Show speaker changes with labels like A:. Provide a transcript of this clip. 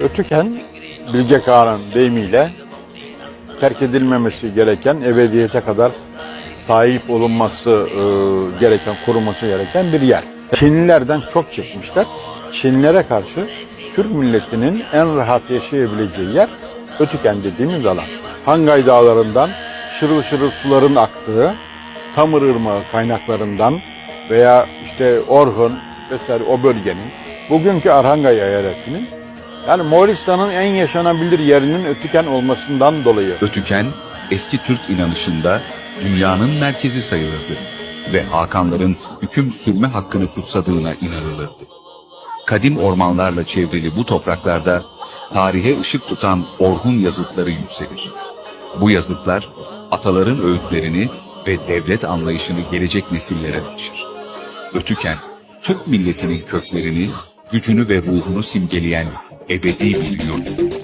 A: Ötüken Bilge Kağan'ın deyimiyle terk edilmemesi gereken ebediyete kadar sahip olunması e, gereken, korunması gereken bir yer. Çinlilerden çok çekmişler. Çinlilere karşı Türk milletinin en rahat yaşayabileceği yer Ötüken dediğimiz alan. Hangay dağlarından şırıl şırıl suların aktığı, Tamır Irmağı kaynaklarından veya işte Orhun vesaire o bölgenin, bugünkü Arhangay eyaletinin yani Moğolistan'ın en yaşanabilir yerinin Ötüken olmasından dolayı
B: Ötüken, eski Türk inanışında dünyanın merkezi sayılırdı ve Hakanların hüküm sürme hakkını kutsadığına inanılırdı. Kadim ormanlarla çevrili bu topraklarda tarihe ışık tutan Orhun yazıtları yükselir. Bu yazıtlar ataların öğütlerini ve devlet anlayışını gelecek nesillere taşır. Ötüken, Türk milletinin köklerini, gücünü ve ruhunu simgeleyen ebedi bir yurt.